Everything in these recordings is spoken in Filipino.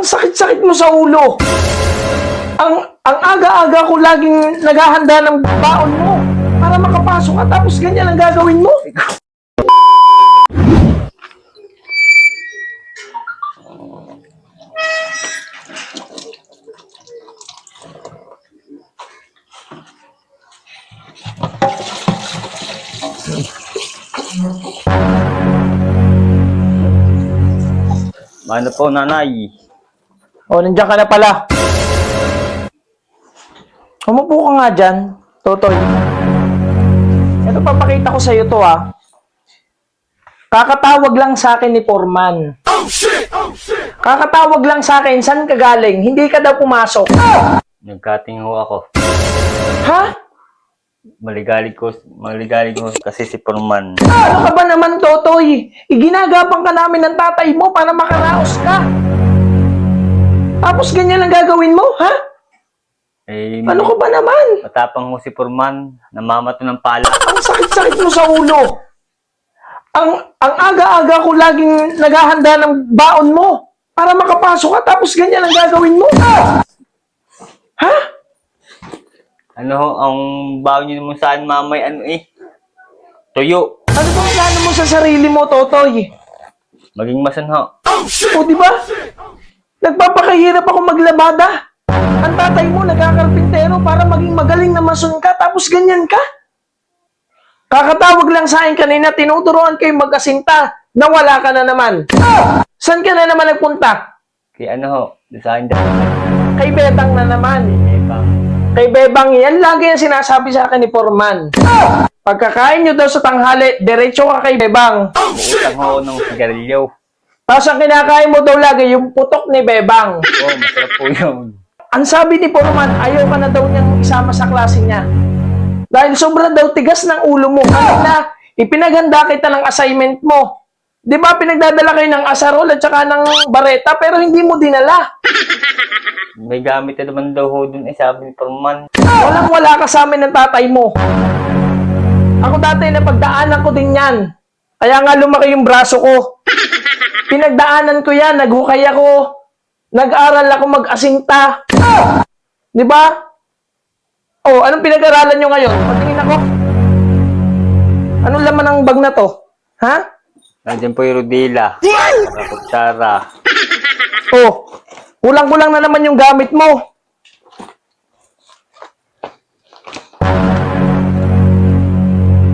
Ang sakit-sakit mo sa ulo. Ang ang aga-aga ko laging naghahanda ng baon mo para makapasok ka tapos ganyan ang gagawin mo. Ano po, nanay? O, nandiyan ka na pala. Umupo ka nga dyan, Totoy. Ito, papakita ko sa'yo to, ah. Kakatawag lang sa akin ni Foreman. Kakatawag lang sa akin, saan ka galing? Hindi ka daw pumasok. Nagkating ho ako. Ha? Maligalig ko, maligalig ko kasi si Purman. Ano ka ba naman, Totoy? Iginagapang ka namin ng tatay mo para makaraos ka. Tapos ganyan ang gagawin mo, ha? Eh, Ano ka ba naman? matapang ho si Purman. Namamato ng pala. Ang sakit-sakit mo sa ulo. Ang ang aga-aga ko laging naghahanda ng baon mo para makapasok ka tapos ganyan ang gagawin mo. Ha? Ano ho, ang baon niyo naman saan mamay, ano eh? Tuyo. Ano bang plano mo sa sarili mo, Totoy? Maging masan ho. O, di ba? Nagpapakahirap ako maglabada. Ang tatay mo nagkakarpintero para maging magaling na mason ka tapos ganyan ka. Kakatawag lang sa akin kanina, tinuturuan kayo mag-asinta na wala ka na naman. Saan ka na naman nagpunta? Kaya ano ho, design daw. Kay Betang na naman. Eh, bang, Kay Bebang yan lagi ang sinasabi sa akin ni Foreman. Pagkakain nyo daw sa tanghali, diretso ka kay Bebang. buutang ho ng sigarilyo. Tapos ang kinakain mo daw lagi, yung putok ni Bebang. Oh, masarap po yun. Ang sabi ni Foreman, ayaw ka na daw niyang isama sa klase niya. Dahil sobrang daw tigas ng ulo mo. Kahit na ipinaganda kita ng assignment mo. Di ba pinagdadala kayo ng asarol at saka ng bareta pero hindi mo dinala. May gamit na naman daw ho dun eh, sabi ni Purman. Walang wala ka sa amin ng tatay mo. Ako dati napagdaanan ko din yan. Kaya nga lumaki yung braso ko. Pinagdaanan ko yan, naghukay ako. Nag-aral ako mag-asinta. Di ba? Oh, anong pinag-aralan nyo ngayon? Patingin ako. Anong laman ng bag na to? Ha? Nandiyan po yung rodila. Kutsara. Oh, kulang-kulang na naman yung gamit mo.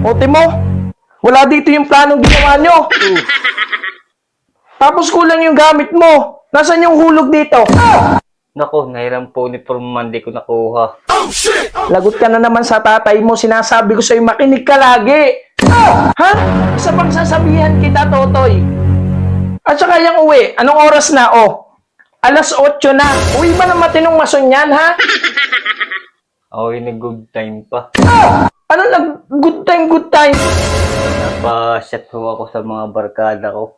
O, Timo, wala dito yung planong ginawa nyo. Tapos kulang yung gamit mo. Nasaan yung hulog dito? Nako, nahiram po ni di ko nakuha. Lagot ka na naman sa tatay mo. Sinasabi ko sa'yo, makinig ka lagi. Ha? Isa pang sasabihan kita, Totoy. At saka yung uwi, anong oras na, oh? Alas 8 na. Uwi ba na matinong mason yan, ha? Yung nag-good time pa. Ano nag good time, good time? Pa-shot ho ako sa mga barkada ko.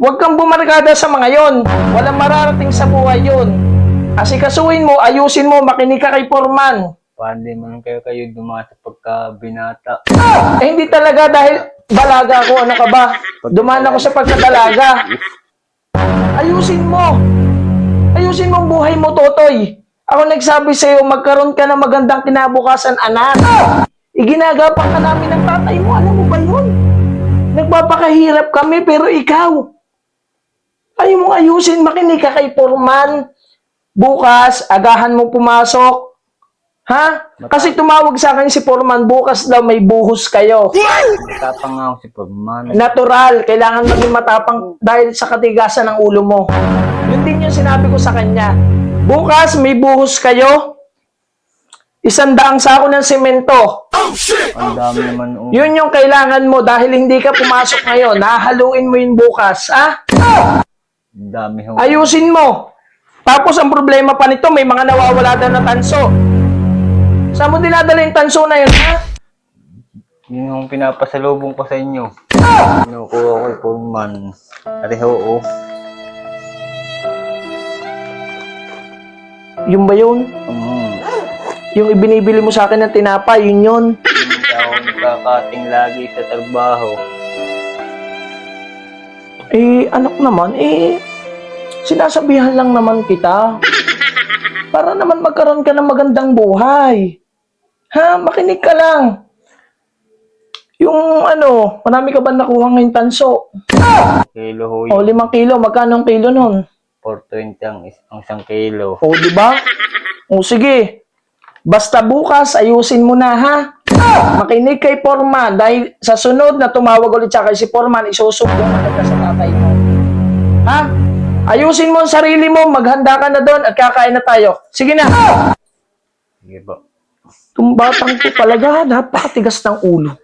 Huwag kang bumarkada sa mga yon. Walang mararating sa buhay yon. Asikasuhin mo, ayusin mo, makinig ka kay Foreman. Paano man kayo kayo dumaan sa pagkabinata? Eh, hindi talaga dahil balaga ako, ano ka ba? Dumaan ako sa pagkadalaga. Ayusin mo. Ayusin mo ang buhay mo, Totoy. Ako nagsabi sa'yo, magkaroon ka ng magandang kinabukasan, anak. Iginagapang ka namin ng tatay mo, alam mo ba yun? Nagpapakahirap kami, pero ikaw, ayaw mong ayusin, makinig ka kay Foreman. Bukas, agahan mo pumasok. Ha? Kasi tumawag sa akin si Foreman, bukas daw may buhos kayo. Tapang nga ako si Purman. Natural, kailangan maging matapang dahil sa katigasan ng ulo mo. Yun din yung sinabi ko sa kanya. Bukas may buhos kayo. Isang daang sako ng semento. Ang dami naman oh. Yun yung kailangan mo dahil hindi ka pumasok ngayon. Nahaluin mo yun bukas. Ha? Dami ho. Ayusin mo. Tapos ang problema pa nito, may mga nawawala daw na tanso. Saan mo dinadala yung tanso na yun, ha? Yun yung pinapasalubong ko sa inyo. Kinukuha ko kay Purman. Areho oh. Yung ba yun? Um, Yung ibinibili mo sa akin ng tinapay, yun yun. hindi ako nagkakating lagi sa trabaho. Eh, anak naman, eh, Sinasabihan lang naman kita. Para naman magkaroon ka ng magandang buhay. Ha? Makinig ka lang. Yung ano, marami ka ba nakuha ngayong tanso? Kilo ho O, yun. limang kilo. Magkano ang kilo nun? 420 ang, is- ang isang kilo. O, di ba? O, sige. Basta bukas, ayusin mo na, ha? Makinig kay Foreman dahil sa sunod na tumawag ulit siya kay si Foreman, isusumbong ka sa tatay mo. Ha? Ayusin mo ang sarili mo, maghanda ka na doon at kakain na tayo. Sige na. Sige po. Itong batang to talaga, napakatigas ng ulo.